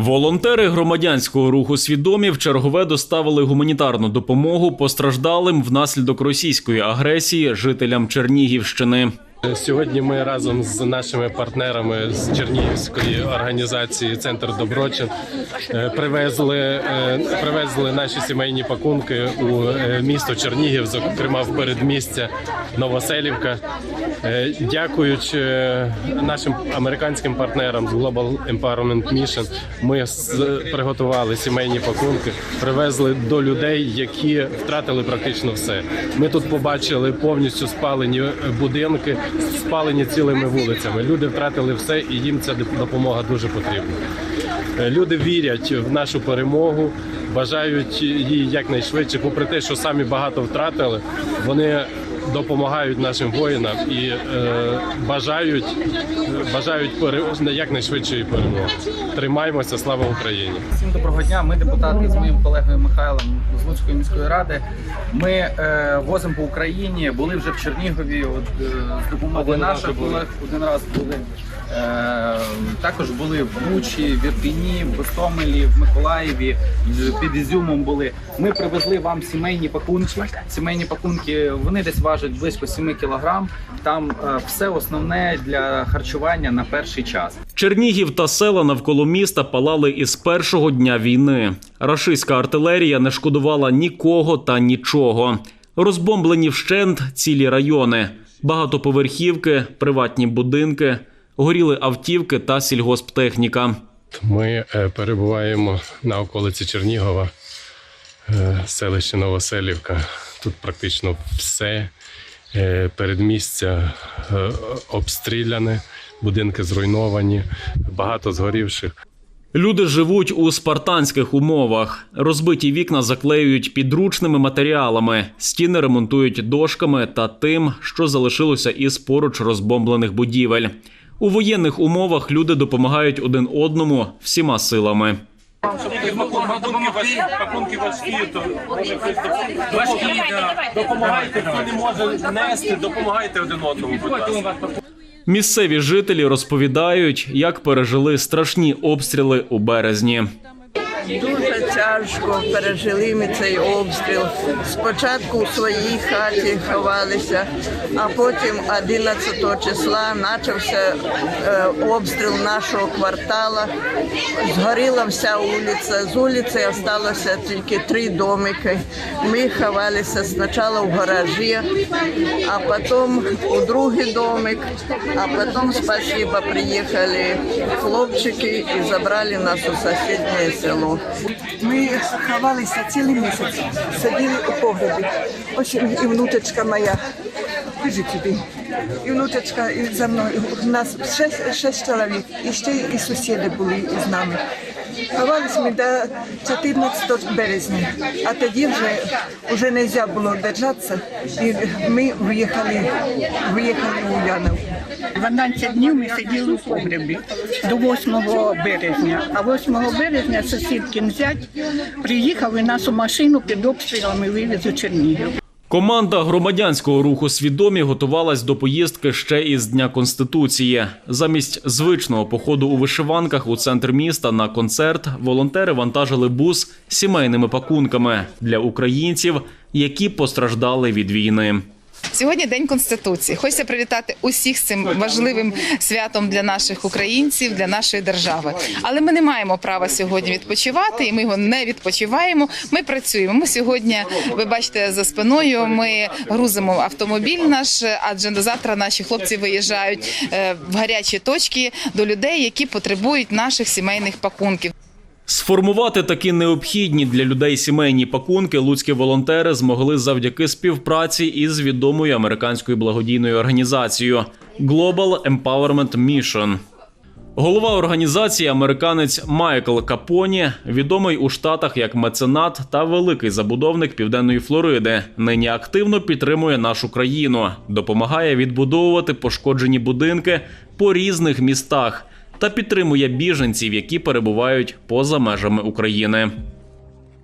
Волонтери громадянського руху свідомі в чергове доставили гуманітарну допомогу постраждалим внаслідок російської агресії жителям Чернігівщини. Сьогодні ми разом з нашими партнерами з Чернігівської організації Центр Доброчин е, привезли, е, привезли наші сімейні пакунки у е, місто Чернігів, зокрема в передмістя Новоселівка. Дякуючи нашим американським партнерам з Global Empowerment Mission, ми приготували сімейні пакунки, привезли до людей, які втратили практично все. Ми тут побачили повністю спалені будинки, спалені цілими вулицями. Люди втратили все, і їм ця допомога дуже потрібна. Е, Люди вірять в нашу перемогу, бажають її якнайшвидше. Попри те, що самі багато втратили, вони допомагають нашим воїнам і е, бажають, бажають пере... якнайшвидшої перемоги. Тримаємося, слава Україні! Всім доброго дня. Ми депутати з моїм колегою Михайлом з Луцької міської ради. Ми е, возимо по Україні. Були вже в Чернігові. От е, з допомогою наших колег один раз були. Е, також були в Бучі, в Ірпіні, в Гостомелі, в Миколаєві, під Ізюмом були. Ми привезли вам сімейні пакунки. Сімейні пакунки вони десь важать близько 7 кілограм. Там е, все основне для харчування на перший час. Чернігів та села навколо міста палали із першого дня війни. Рашистська артилерія не шкодувала нікого та нічого. Розбомблені вщент цілі райони, багатоповерхівки, приватні будинки, горіли автівки та сільгосптехніка. Ми е, перебуваємо на околиці Чернігова, е, селище Новоселівка. Тут практично все е, передмістя обстріляне, будинки зруйновані, багато згорівших. Люди живуть у спартанських умовах. Розбиті вікна заклеюють підручними матеріалами, стіни ремонтують дошками та тим, що залишилося із поруч розбомблених будівель. У воєнних умовах люди допомагають один одному всіма силами. Допомагайте, хто не може нести, допомагайте один одному. Місцеві жителі розповідають, як пережили страшні обстріли у березні. Дуже тяжко пережили ми цей обстріл. Спочатку у своїй хаті ховалися, а потім 11 числа почався е, обстріл нашого квартала. Згоріла вся вулиця. З вулиці залишилося тільки три домики. Ми ховалися спочатку в гаражі, а потім у другий домик, а потім, спасибо, приїхали хлопчики і забрали нас у сусіднє село. Ми ховалися цілий місяць, сиділи у погребі. Ось і внучечка моя. Іди туди. І внучечка і за мною. У нас шесть, шесть чоловік. І ще і сусіди були із нами. Ховалися ми до 14 березня, а тоді вже, вже не можна було держатися, і ми виїхали, виїхали у Янов. 12 днів ми сиділи у погребі до 8 березня. А 8 березня сусідкин зять приїхав і нас у машину під обстрілами вивіз у Чернігів. Команда громадянського руху свідомі готувалась до поїздки ще із Дня Конституції. Замість звичного походу у вишиванках у центр міста на концерт волонтери вантажили бус сімейними пакунками для українців, які постраждали від війни. Сьогодні день конституції. Хочеться привітати усіх з цим важливим святом для наших українців, для нашої держави. Але ми не маємо права сьогодні відпочивати, і ми його не відпочиваємо. Ми працюємо. Ми сьогодні, ви бачите, за спиною. Ми грузимо автомобіль наш, адже до завтра наші хлопці виїжджають е, в гарячі точки до людей, які потребують наших сімейних пакунків. Сформувати такі необхідні для людей сімейні пакунки луцькі волонтери змогли завдяки співпраці із відомою американською благодійною організацією Global Empowerment Mission. Голова організації, американець Майкл Капоні, відомий у штатах як меценат та великий забудовник південної Флориди, нині активно підтримує нашу країну, допомагає відбудовувати пошкоджені будинки по різних містах та підтримує біженців, які перебувають поза межами України.